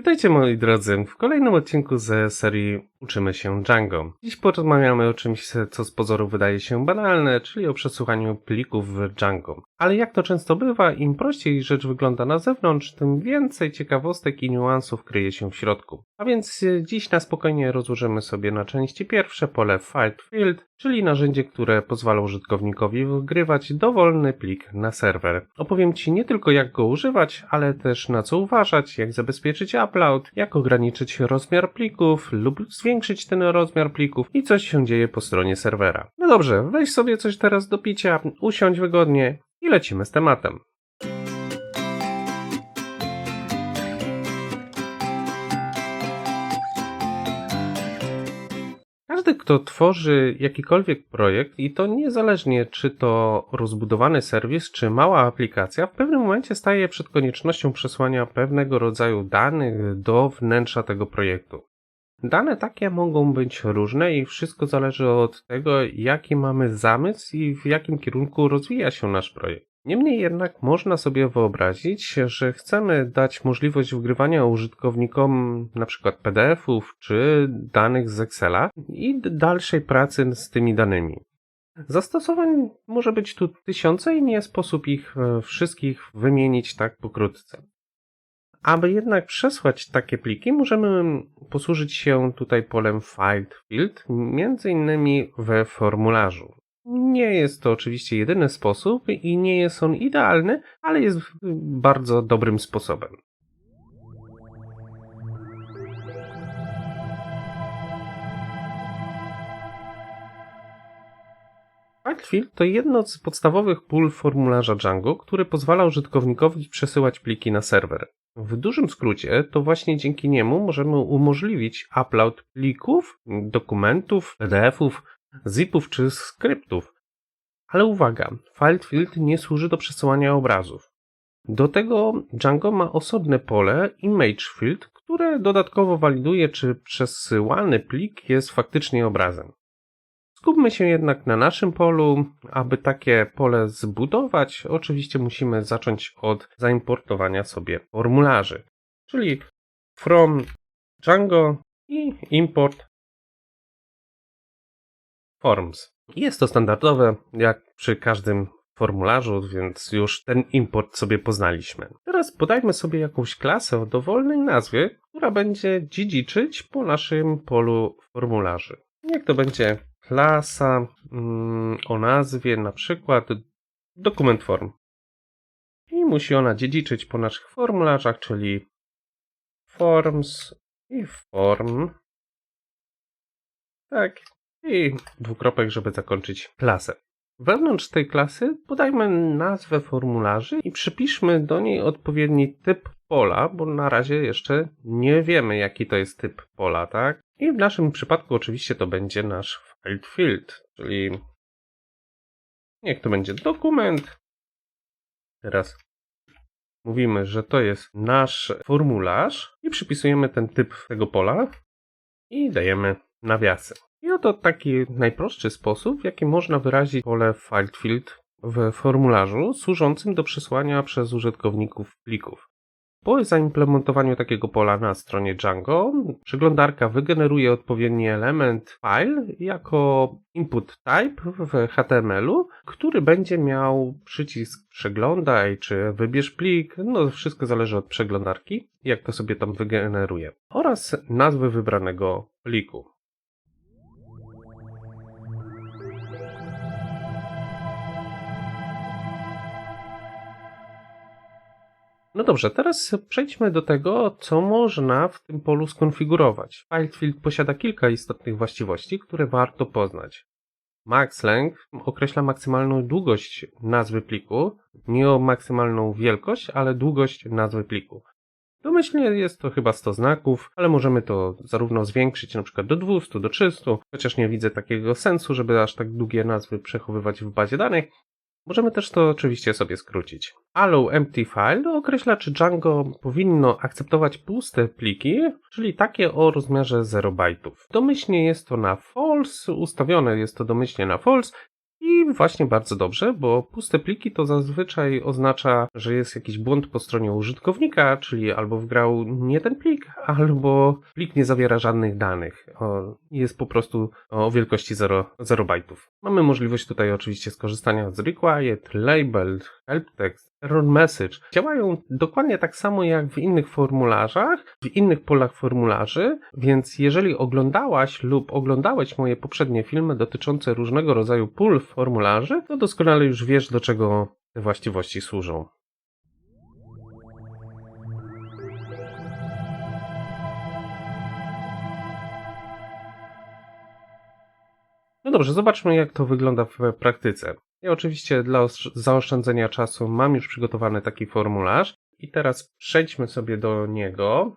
Witajcie moi drodzy w kolejnym odcinku ze serii Uczymy się Django. Dziś porozmawiamy o czymś, co z pozoru wydaje się banalne, czyli o przesłuchaniu plików w Django. Ale jak to często bywa, im prościej rzecz wygląda na zewnątrz, tym więcej ciekawostek i niuansów kryje się w środku. A więc e, dziś na spokojnie rozłożymy sobie na części pierwsze pole File Field, czyli narzędzie, które pozwala użytkownikowi wgrywać dowolny plik na serwer. Opowiem Ci nie tylko jak go używać, ale też na co uważać, jak zabezpieczyć upload, jak ograniczyć rozmiar plików lub zwiększyć ten rozmiar plików i coś się dzieje po stronie serwera. No dobrze, weź sobie coś teraz do picia, usiądź wygodnie i lecimy z tematem. Kto tworzy jakikolwiek projekt, i to niezależnie czy to rozbudowany serwis, czy mała aplikacja, w pewnym momencie staje przed koniecznością przesłania pewnego rodzaju danych do wnętrza tego projektu. Dane takie mogą być różne i wszystko zależy od tego, jaki mamy zamysł i w jakim kierunku rozwija się nasz projekt. Niemniej jednak można sobie wyobrazić, że chcemy dać możliwość wgrywania użytkownikom np. PDF-ów czy danych z Excela i dalszej pracy z tymi danymi. Zastosowań może być tu tysiące i nie sposób ich e, wszystkich wymienić tak pokrótce. Aby jednak przesłać takie pliki, możemy posłużyć się tutaj polem File Field, między innymi we formularzu. Nie jest to oczywiście jedyny sposób i nie jest on idealny, ale jest bardzo dobrym sposobem. Filefield to jedno z podstawowych pól formularza Django, który pozwala użytkownikowi przesyłać pliki na serwer. W dużym skrócie to właśnie dzięki niemu możemy umożliwić upload plików, dokumentów, PDF-ów, zipów czy skryptów. Ale uwaga, FileField nie służy do przesyłania obrazów. Do tego Django ma osobne pole ImageField, które dodatkowo waliduje, czy przesyłany plik jest faktycznie obrazem. Skupmy się jednak na naszym polu. Aby takie pole zbudować, oczywiście musimy zacząć od zaimportowania sobie formularzy, czyli from Django i import forms. Jest to standardowe, jak przy każdym formularzu, więc już ten import sobie poznaliśmy. Teraz podajmy sobie jakąś klasę o dowolnej nazwie, która będzie dziedziczyć po naszym polu formularzy. Niech to będzie klasa mm, o nazwie na przykład dokument form. I musi ona dziedziczyć po naszych formularzach, czyli forms i form. Tak. I dwukropek, żeby zakończyć klasę. Wewnątrz tej klasy podajmy nazwę formularzy i przypiszmy do niej odpowiedni typ pola, bo na razie jeszcze nie wiemy, jaki to jest typ pola, tak? I w naszym przypadku oczywiście to będzie nasz file field, czyli niech to będzie dokument. Teraz mówimy, że to jest nasz formularz i przypisujemy ten typ tego pola i dajemy nawiasy. I oto taki najprostszy sposób, w jaki można wyrazić pole file field w formularzu służącym do przesłania przez użytkowników plików. Po zaimplementowaniu takiego pola na stronie Django, przeglądarka wygeneruje odpowiedni element file jako input type w HTML-u, który będzie miał przycisk przeglądaj czy wybierz plik, no wszystko zależy od przeglądarki, jak to sobie tam wygeneruje, oraz nazwy wybranego pliku. No dobrze, teraz przejdźmy do tego, co można w tym polu skonfigurować. FileField posiada kilka istotnych właściwości, które warto poznać. MaxLength określa maksymalną długość nazwy pliku, nie o maksymalną wielkość, ale długość nazwy pliku. Domyślnie jest to chyba 100 znaków, ale możemy to zarówno zwiększyć przykład do 200, do 300, chociaż nie widzę takiego sensu, żeby aż tak długie nazwy przechowywać w bazie danych, Możemy też to oczywiście sobie skrócić. Allow empty file określa, czy Django powinno akceptować puste pliki, czyli takie o rozmiarze 0 bajtów. Domyślnie jest to na false, ustawione jest to domyślnie na false I właśnie bardzo dobrze, bo puste pliki to zazwyczaj oznacza, że jest jakiś błąd po stronie użytkownika, czyli albo wgrał nie ten plik, albo plik nie zawiera żadnych danych. Jest po prostu o wielkości 0, 0 bajtów. Mamy możliwość tutaj oczywiście skorzystania z required, labeled, help text, error message. Działają dokładnie tak samo jak w innych formularzach, w innych polach formularzy, więc jeżeli oglądałaś lub oglądałeś moje poprzednie filmy dotyczące różnego rodzaju pól formularzy, to doskonale już wiesz, do czego te właściwości służą. No dobrze, zobaczmy jak to wygląda w praktyce. Ja oczywiście dla zaoszczędzenia czasu mam już przygotowany taki formularz i teraz przejdźmy sobie do niego.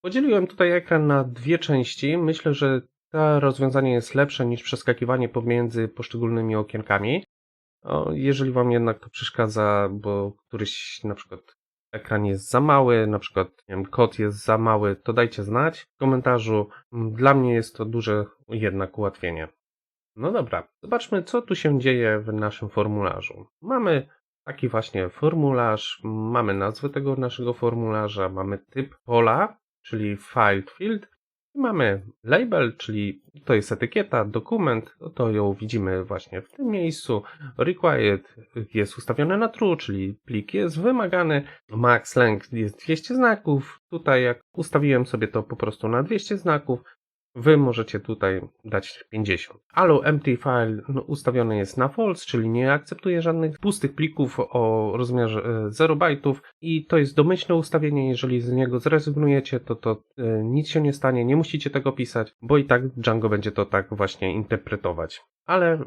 Podzieliłem tutaj ekran na dwie części. Myślę, że to rozwiązanie jest lepsze niż przeskakiwanie pomiędzy poszczególnymi okienkami. O, jeżeli Wam jednak to przeszkadza, bo któryś na przykład ekran jest za mały, na przykład nie wiem, kod jest za mały, to dajcie znać w komentarzu. Dla mnie jest to duże jednak ułatwienie. No dobra, zobaczmy, co tu się dzieje w naszym formularzu. Mamy taki właśnie formularz, mamy nazwę tego naszego formularza, mamy typ pola, czyli file field, mamy label, czyli to jest etykieta, dokument, to ją widzimy właśnie w tym miejscu. Required jest ustawione na true, czyli plik jest wymagany. Max length jest 200 znaków. Tutaj jak ustawiłem sobie to po prostu na 200 znaków, Wy możecie tutaj dać 50. Allo empty file no, ustawiony jest na false, czyli nie akceptuje żadnych pustych plików o rozmiarze e, 0 bajtów i to jest domyślne ustawienie. Jeżeli z niego zrezygnujecie, to to e, nic się nie stanie, nie musicie tego pisać, bo i tak Django będzie to tak właśnie interpretować. Ale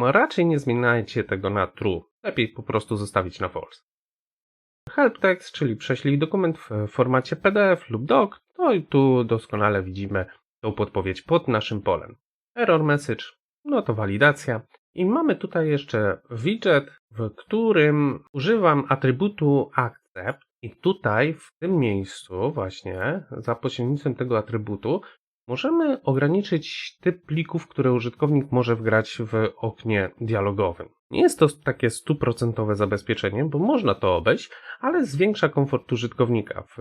raczej nie zmieniajcie tego na true. Lepiej po prostu zostawić na false. Help text, czyli prześlij dokument w formacie PDF lub doc, no i tu doskonale widzimy tą podpowiedź pod naszym polem. Error message, no to walidacja. I mamy tutaj jeszcze widget, w którym używam atrybutu accept i tutaj w tym miejscu właśnie za pośrednictwem tego atrybutu możemy ograniczyć typ plików, które użytkownik może wgrać w oknie dialogowym. Nie jest to takie stuprocentowe zabezpieczenie, bo można to obejść, ale zwiększa komfort użytkownika. W,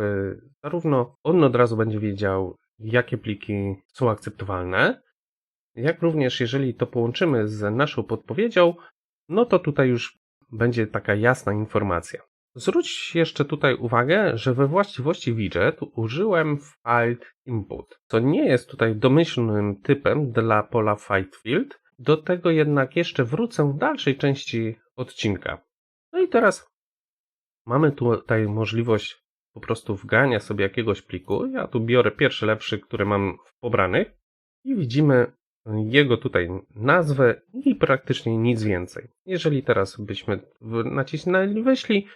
zarówno on od razu będzie wiedział, jakie pliki są akceptowalne, jak również jeżeli to połączymy z naszą podpowiedzią, no to tutaj już będzie taka jasna informacja. Zwróć jeszcze tutaj uwagę, że we właściwości widget użyłem filed input, co nie jest tutaj domyślnym typem dla pola filed field. Do tego jednak jeszcze wrócę w dalszej części odcinka. No i teraz mamy tutaj możliwość po prostu wgrania sobie jakiegoś pliku. Ja tu biorę pierwszy lepszy, który mam w pobranych i widzimy jego tutaj nazwę i praktycznie nic więcej. Jeżeli teraz byśmy nacisnęli wyślij,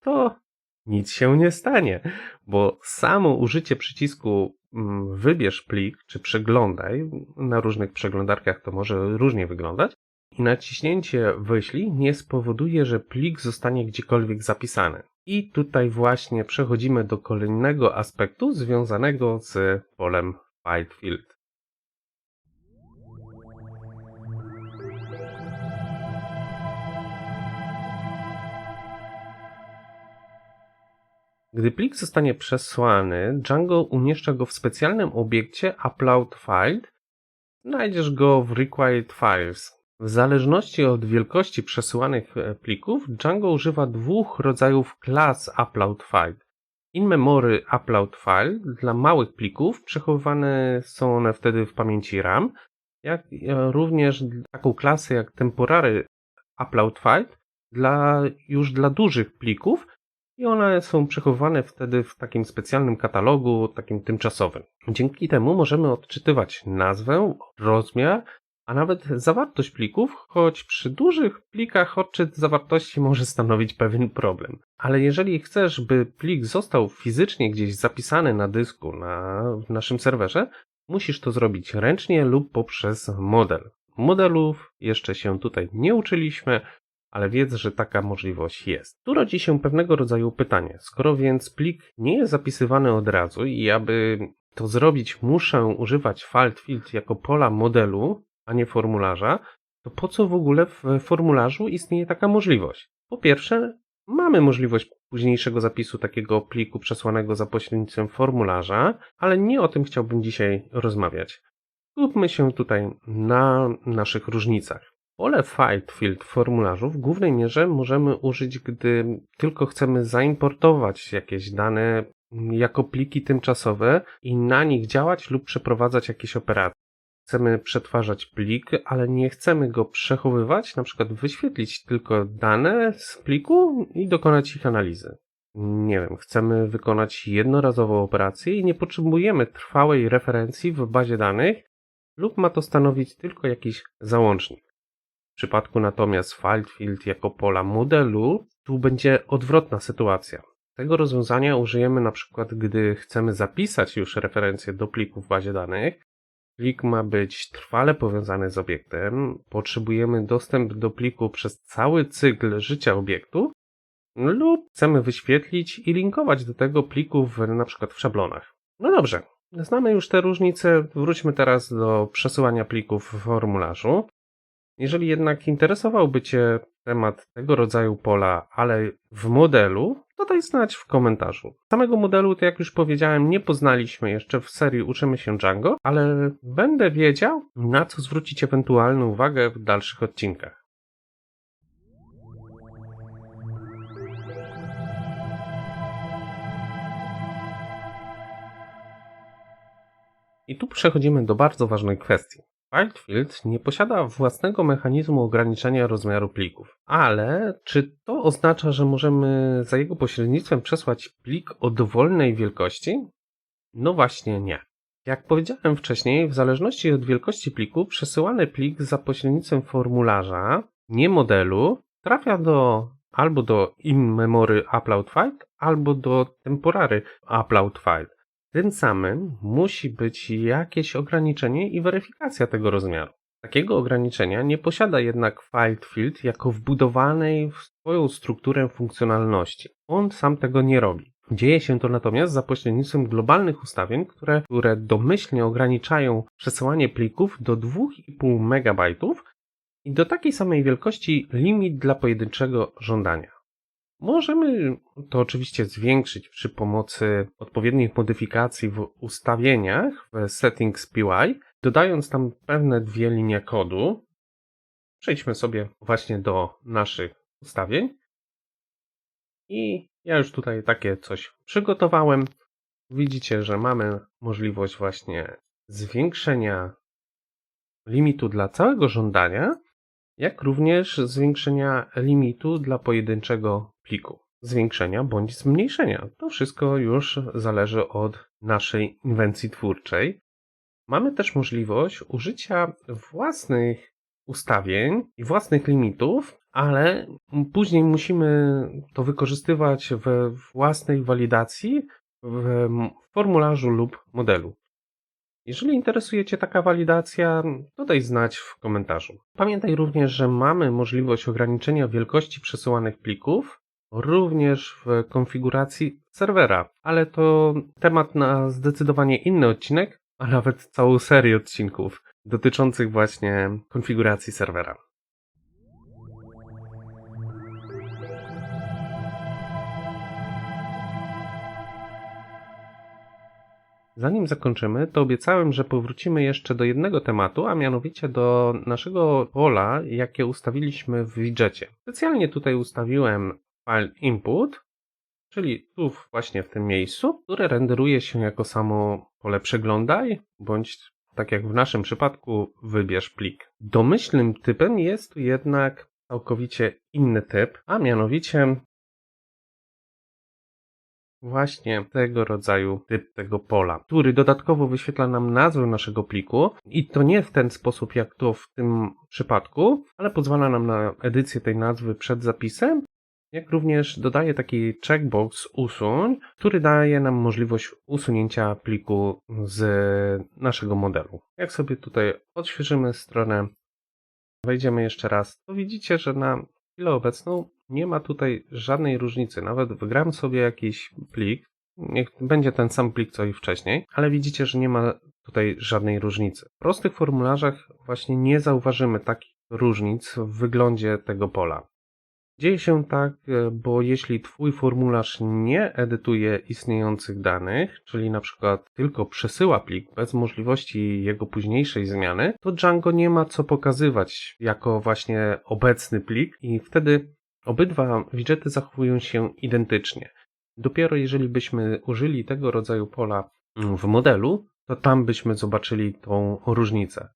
to nic się nie stanie, bo samo użycie przycisku mm, wybierz plik czy przeglądaj, na różnych przeglądarkach to może różnie wyglądać, i naciśnięcie wyślij nie spowoduje, że plik zostanie gdziekolwiek zapisany. I tutaj właśnie przechodzimy do kolejnego aspektu związanego z polem field. Gdy plik zostanie przesłany, Django umieszcza go w specjalnym obiekcie upload file. Znajdziesz go w required files. W zależności od wielkości przesyłanych e, plików, Django używa dwóch rodzajów klas upload file. In memory upload file dla małych plików przechowywane są one wtedy w pamięci RAM, jak e, również taką klasę jak temporary upload file dla już dla dużych plików i one są przechowywane wtedy w takim specjalnym katalogu, takim tymczasowym. Dzięki temu możemy odczytywać nazwę, rozmiar, a nawet zawartość plików, choć przy dużych plikach odczyt zawartości może stanowić pewien problem. Ale jeżeli chcesz, by plik został fizycznie gdzieś zapisany na dysku na w naszym serwerze, musisz to zrobić ręcznie lub poprzez model. Modelów jeszcze się tutaj nie uczyliśmy, ale wiedz, że taka możliwość jest. Tu rodzi się pewnego rodzaju pytanie. Skoro więc plik nie jest zapisywany od razu i aby to zrobić muszę używać file field jako pola modelu, a nie formularza, to po co w ogóle w formularzu istnieje taka możliwość? Po pierwsze, mamy możliwość późniejszego zapisu takiego pliku przesłanego za pośrednictwem formularza, ale nie o tym chciałbym dzisiaj rozmawiać. Skupmy się tutaj na naszych różnicach. Pole File Field formularzu w głównej mierze możemy użyć, gdy tylko chcemy zaimportować jakieś dane jako pliki tymczasowe i na nich działać lub przeprowadzać jakieś operacje. Chcemy przetwarzać plik, ale nie chcemy go przechowywać, na przykład wyświetlić tylko dane z pliku i dokonać ich analizy. Nie wiem, chcemy wykonać jednorazową operację i nie potrzebujemy trwałej referencji w bazie danych, lub ma to stanowić tylko jakiś załącznik. W przypadku natomiast FileField jako pola modelu, tu będzie odwrotna sytuacja. Tego rozwiązania użyjemy na przykład, gdy chcemy zapisać już referencję do pliku w bazie danych. Plik ma być trwale powiązany z obiektem, potrzebujemy dostęp do pliku przez cały cykl życia obiektu lub chcemy wyświetlić i linkować do tego pliku w, na przykład w szablonach. No dobrze, znamy już te różnice, wróćmy teraz do przesyłania plików w formularzu. Jeżeli jednak interesowałby Cię temat tego rodzaju pola, ale w modelu, to daj znać w komentarzu. Samego modelu, to jak już powiedziałem, nie poznaliśmy jeszcze w serii Uczymy się Django, ale będę wiedział, na co zwrócić ewentualną uwagę w dalszych odcinkach. I tu przechodzimy do bardzo ważnej kwestii. Wildfield nie posiada własnego mechanizmu ograniczenia rozmiaru plików, ale czy to oznacza, że możemy za jego pośrednictwem przesłać plik o dowolnej wielkości? No właśnie nie. Jak powiedziałem wcześniej, w zależności od wielkości pliku, przesyłany plik za pośrednictwem formularza, nie modelu, trafia do albo do in-memory upload file, albo do temporary upload file. Tym samym musi być jakieś ograniczenie i weryfikacja tego rozmiaru. Takiego ograniczenia nie posiada jednak FileField jako wbudowanej w swoją strukturę funkcjonalności. On sam tego nie robi. Dzieje się to natomiast za pośrednictwem globalnych ustawień, które, które domyślnie ograniczają przesyłanie plików do 2,5 MB i do takiej samej wielkości limit dla pojedynczego żądania. Możemy to oczywiście zwiększyć przy pomocy odpowiednich modyfikacji w ustawieniach w Settings PY, dodając tam pewne dwie linie kodu. Przejdźmy sobie właśnie do naszych ustawień. I ja już tutaj takie coś przygotowałem. Widzicie, że mamy możliwość właśnie zwiększenia limitu dla całego żądania, jak również zwiększenia limitu dla pojedynczego pliku. Zwiększenia bądź zmniejszenia. To wszystko już zależy od naszej inwencji twórczej. Mamy też możliwość użycia własnych ustawień i własnych limitów, ale później musimy to wykorzystywać we własnej walidacji w formularzu lub modelu. Jeżeli interesuje Cię taka walidacja, to daj znać w komentarzu. Pamiętaj również, że mamy możliwość ograniczenia wielkości przesyłanych plików, również w konfiguracji serwera, ale to temat na zdecydowanie inny odcinek, a nawet całą serię odcinków dotyczących właśnie konfiguracji serwera. Zanim zakończymy, to obiecałem, że powrócimy jeszcze do jednego tematu, a mianowicie do naszego pola, jakie ustawiliśmy w widgetie. Specjalnie tutaj ustawiłem file input, czyli tu właśnie w tym miejscu, które renderuje się jako samo pole przeglądaj, bądź tak jak w naszym przypadku wybierz plik. Domyślnym typem jest tu jednak całkowicie inny typ, a mianowicie właśnie tego rodzaju typ tego pola, który dodatkowo wyświetla nam nazwę naszego pliku i to nie w ten sposób jak to w tym przypadku, ale pozwala nam na edycję tej nazwy przed zapisem, jak również dodaje taki checkbox usuń, który daje nam możliwość usunięcia pliku z naszego modelu. Jak sobie tutaj odświeżymy stronę, wejdziemy jeszcze raz, to widzicie, że na chwilę obecną nie ma tutaj żadnej różnicy. Nawet wygram sobie jakiś plik, niech będzie ten sam plik co i wcześniej, ale widzicie, że nie ma tutaj żadnej różnicy. W prostych formularzach właśnie nie zauważymy takich różnic w wyglądzie tego pola. Dzieje się tak, e, bo jeśli Twój formularz nie edytuje istniejących danych, czyli na przykład tylko przesyła plik bez możliwości jego późniejszej zmiany, to Django nie ma co pokazywać jako właśnie obecny plik i wtedy obydwa widgety zachowują się identycznie. Dopiero jeżeli byśmy użyli tego rodzaju pola w modelu, to tam byśmy zobaczyli tą różnicę.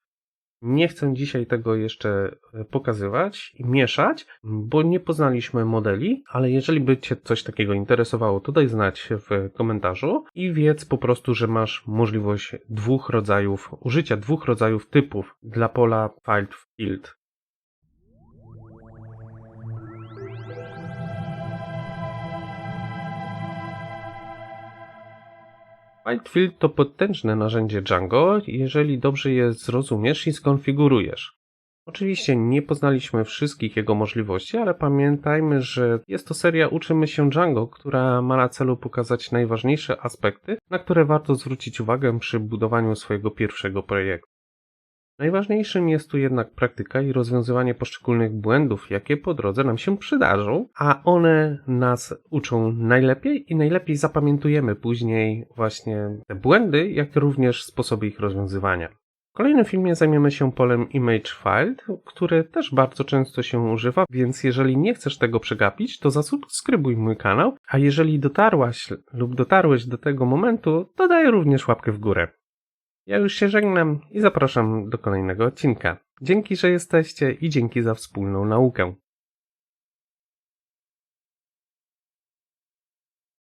Nie chcę dzisiaj tego jeszcze e, pokazywać i mieszać, bo nie poznaliśmy modeli, ale jeżeli by Cię coś takiego interesowało, to daj znać w komentarzu i wiedz po prostu, że masz możliwość dwóch rodzajów, użycia dwóch rodzajów typów dla pola filed field. Whitefield to potężne narzędzie Django, jeżeli dobrze je zrozumiesz i skonfigurujesz. Oczywiście nie poznaliśmy wszystkich jego możliwości, ale pamiętajmy, że jest to seria Uczymy się Django, która ma na celu pokazać najważniejsze aspekty, na które warto zwrócić uwagę przy budowaniu swojego pierwszego projektu. Najważniejszym jest tu jednak praktyka i rozwiązywanie poszczególnych błędów, jakie po drodze nam się przydarzą, a one nas uczą najlepiej i najlepiej zapamiętujemy później właśnie te błędy, jak również sposoby ich rozwiązywania. W kolejnym filmie zajmiemy się polem Image File, które też bardzo często się używa, więc jeżeli nie chcesz tego przegapić, to zasubskrybuj mój kanał, a jeżeli dotarłaś lub dotarłeś do tego momentu, to daj również łapkę w górę. Ja już się żegnam i zapraszam do kolejnego odcinka. Dzięki, że jesteście i dzięki za wspólną naukę.